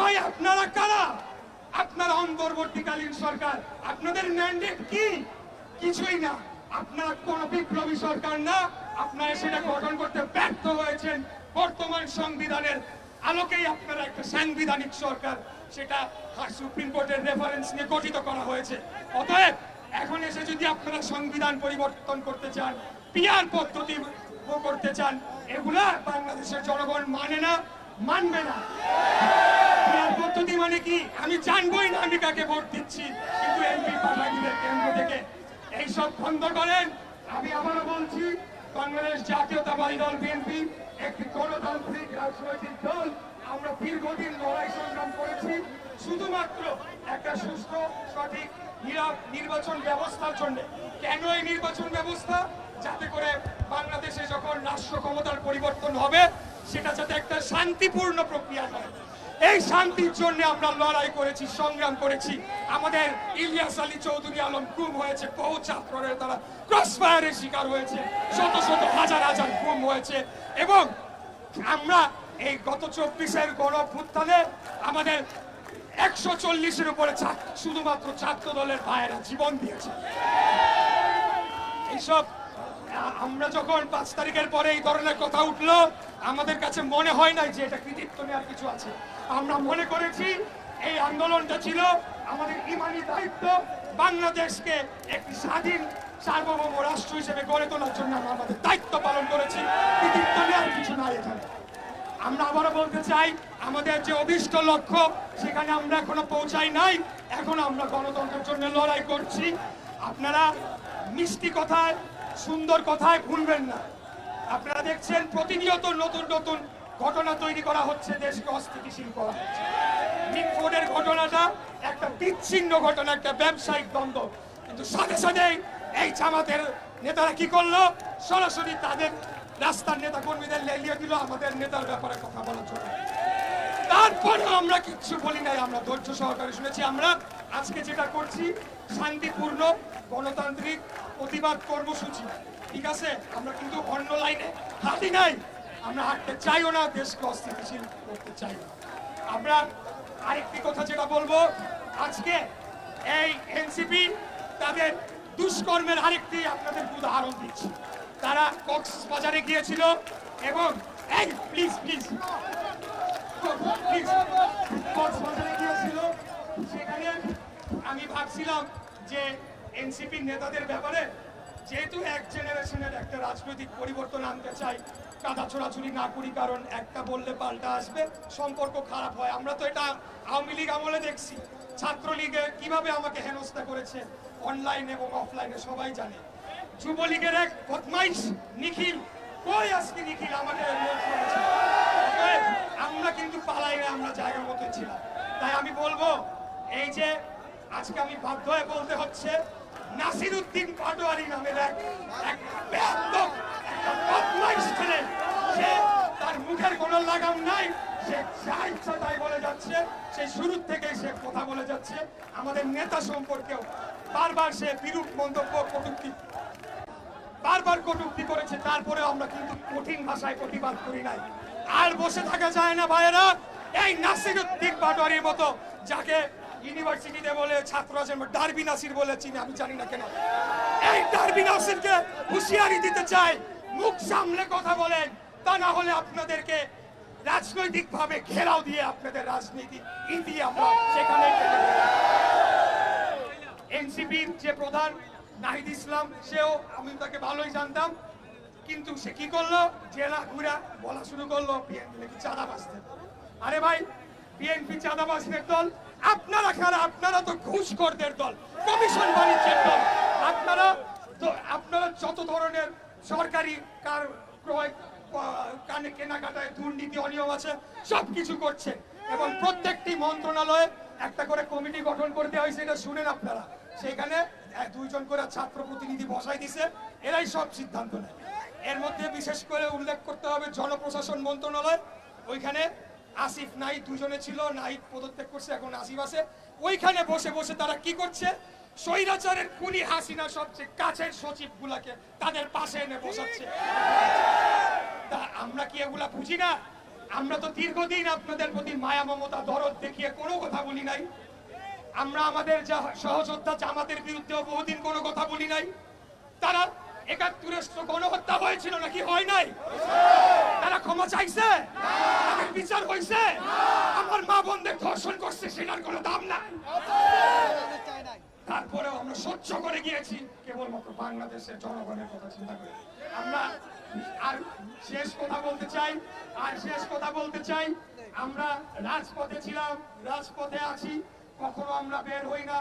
ভাই, আপনারা কারা? আপনারা অন্তর্বর্তীকালীন সরকার, আপনাদের ম্যান্ডেট কি? কিছুই না। আপনারা কোন বিপ্লবী সরকার না। আপনারা সেটা গঠন করতে ব্যর্থ হয়েছেন। বর্তমান সংবিধানের আলোকেই আপনারা একটা সাংবিধানিক সরকার, সেটা সুপ্রিম কোর্টের রেফারেন্স নিয়ে গঠিত করা হয়েছে। অতএব, এখন এসে যদি আপনারা সংবিধান পরিবর্তন করতে চান পিয়ার পদ্ধতি করতে চান, এগুলা বাংলাদেশের জনগণ মানে না। মানবে না। পদ্ধতি মানে কি? আমি না আমি কাকে ভোট দিচ্ছি। কিন্তু এমপি কেন্দ্র থেকে এইসব বন্ধ করেন। আমি আবারও বলছি জাতীয়তাবাদী দল বিএনপি একটি গণতান্ত্রিক রাজনৈতিক দল। আমরা দীর্ঘদিন লড়াই সংগ্রাম করেছি। শুধুমাত্র একটা সুস্থ সঠিক নিরা- নির্বাচন ব্যবস্থার জন্য। কেন এই নির্বাচন ব্যবস্থা? যাতে করে বাংলাদেশে যখন রাষ্ট্র ক্ষমতার পরিবর্তন হবে সেটা যাতে একটা শান্তিপূর্ণ প্রক্রিয়া হয়। এই শান্তির জন্য আমরা লড়াই করেছি, সংগ্রাম করেছি। আমাদের ইলিয়াস আলী চৌধুরী আলম গুম হয়েছে, বহু ছাত্রের তারা ক্রস ফায়ারের শিকার হয়েছে, শত শত হাজার হাজার গুম হয়েছে এবং আমরা এই গত চব্বিশের গণভ্যুত্থানে আমাদের একশো চল্লিশের উপরে শুধুমাত্র ছাত্র দলের ভাইয়েরা জীবন দিয়েছে। এইসব আমরা যখন পাঁচ তারিখের পরে এই ধরনের কথা উঠল, আমাদের কাছে মনে হয় নাই যে এটা কৃতিত্ব নেওয়ার কিছু আছে। আমরা মনে করেছি এই আন্দোলনটা ছিল আমাদের ইমানি দায়িত্ব বাংলাদেশকে একটি স্বাধীন সার্বভৌম রাষ্ট্র হিসেবে গড়ে তোলার জন্য আমরা আমাদের দায়িত্ব পালন করেছি। কৃতিত্ব নেওয়ার কিছু নাই এখানে। আমরা আবারও বলতে চাই, আমাদের যে অভিষ্ট লক্ষ্য, সেখানে আমরা এখনও পৌঁছাই নাই। এখন আমরা গণতন্ত্রের জন্য লড়াই করছি। আপনারা মিষ্টি কথায় সুন্দর কথায় ভুলবেন না। আপনারা দেখছেন, প্রতিনিয়ত নতুন নতুন ঘটনা তৈরি করা হচ্ছে, দেশকে অস্থিতিশীল করা হচ্ছে। ঘটনাটা একটা বিচ্ছিন্ন ঘটনা, একটা ব্যবসায়িক দ্বন্দ্ব। কিন্তু সাথে সাথেই এই জামাতের নেতারা কি করল? সরাসরি তাদের রাস্তার নেতা কর্মীদের লেলিয়ে দিল, আমাদের নেতার ব্যাপারে কথা বলার জন্য। তারপরে আমরা কিচ্ছু বলি নাই, আমরা ধৈর্য সহকারে শুনেছি। আমরা আজকে যেটা করছি, শান্তিপূর্ণ গণতান্ত্রিক প্রতিবাদ কর্মসূচি। ঠিক আছে? আমরা কিন্তু অন্য লাইনে হাঁটি নাই। আমরা হাঁটতে চাইও না, দেশকে অস্থিতিশীল করতে চাই না। আমরা আরেকটি কথা যেটা বলব, আজকে এই এনসিপি তাদের দুষ্কর্মের আরেকটি আপনাদের উদাহরণ দিচ্ছি। তারা কক্সবাজারে গিয়েছিল এবং এই প্লিজ প্লিজ প্লিজ কক্সবাজারে গিয়েছিল। সেখানে আমি ভাবছিলাম যে এনসিপি নেতাদের ব্যাপারে যেহেতু এক জেনারেশনের একটা রাজনৈতিক পরিবর্তন আনতে চাই, কাদা ছোড়াছুরি না করি, কারণ একটা বললে পাল্টা আসবে, সম্পর্ক খারাপ হয়। আমরা তো এটা আওয়ামী লীগ আমলে দেখছি। ছাত্রলীগে কীভাবে আমাকে হেনস্থা করেছে অনলাইন এবং অফলাইনে সবাই জানে। যুবলীগের এক বদমাইশ নিখিল, কই আজকে নিখিল আমাদের লোক আমরা কিন্তু পালাই না, আমরা জায়গা মতো ছিলাম। তাই আমি বলব, এই যে আজকে আমি বাধ্য হয়ে বলতে হচ্ছে নাসির উদ্দিন পাটোয়ারি নামের এক সম্পর্কেও বারবার সে বিরূপ কটূক্তি, বারবার কটূক্তি করেছে। তারপরে আমরা কিন্তু কঠিন ভাষায় প্রতিবাদ করি নাই। আর বসে থাকা যায় না, ভাইয়েরা। এই নাসির উদ্দিন পাটোয়ারির মতো, যাকে ইউনিভার্সিটিতে বলে ছাত্র আছে ডারবি নাসির বলে চিনি, আমি জানি না কেন। এই ডারবি নাসিরকে হুঁশিয়ারি দিতে চাই, মুখ সামলে কথা বলেন, তা না হলে আপনাদেরকে রাজনৈতিক ভাবে ঘেরাও দিয়ে আপনাদের রাজনীতি, ইতি আমরা সেখানে এনসিপির যে প্রধান নাহিদ ইসলাম, সেও, আমি তাকে ভালোই জানতাম, কিন্তু সে কি করল? জেলা ঘুরা, বলা শুরু করল, বিএনপি নাকি চাঁদাবাজদের আরে ভাই বিএনপি চাঁদাবাজদের দল, আপনারা খারা আপনারা তো ঘুষখোরদের দল, কমিশন বাণিজ্যের দল। আপনারা তো, আপনারা যত ধরনের সরকারি কার ক্রয় কানে কেনাকাটায় দুর্নীতি অনিয়ম আছে সব কিছু করছেন এবং প্রত্যেকটি মন্ত্রণালয়ে একটা করে কমিটি গঠন করে দেওয়া হয়েছে, এটা শুনেন আপনারা। সেখানে দুইজন করে ছাত্র প্রতিনিধি বসাই দিছে, এরাই সব সিদ্ধান্ত নেয়। এর মধ্যে বিশেষ করে উল্লেখ করতে হবে, জনপ্রশাসন মন্ত্রণালয়, ওইখানে আসিফ নাইট দুজনে ছিল নাইট পদত্যাগ করছে, এখন আসিফ আছে। ওইখানে বসে বসে তারা কি করছে? স্বৈরাচারের খুনি হাসিনা সবচেয়ে কাছের সচিব গুলাকে তাদের পাশে এনে বসাচ্ছে। তা আমরা কি এগুলা বুঝি না? আমরা তো দীর্ঘদিন আপনাদের প্রতি মায়া, মমতা, দরদ দেখিয়ে কোনো কথা বলি নাই। আমরা আমাদের যা- সহযোদ্ধা জামাতের বিরুদ্ধেও বহুদিন কোনো কথা বলি নাই। তারা একাত্তরের গণহত্যা হয়েছিল নাকি? হয় নাই। তারা ক্ষমা চাইছে? বিচার হয়েছে। আমার মা বোনদের ধর্ষণ করছে, সেটার কোনো দাম নাই। তারপরেও আমরা সহ্য করে গিয়েছি। কেবলমাত্র বাংলাদেশের জনগণের কথা চিন্তা করে। আমরা আর শেষ কথা বলতে চাই, আর শেষ কথা বলতে চাই, আমরা রাজপথে ছিলাম, রাজপথে আছি, কখনো আমরা বের হই না।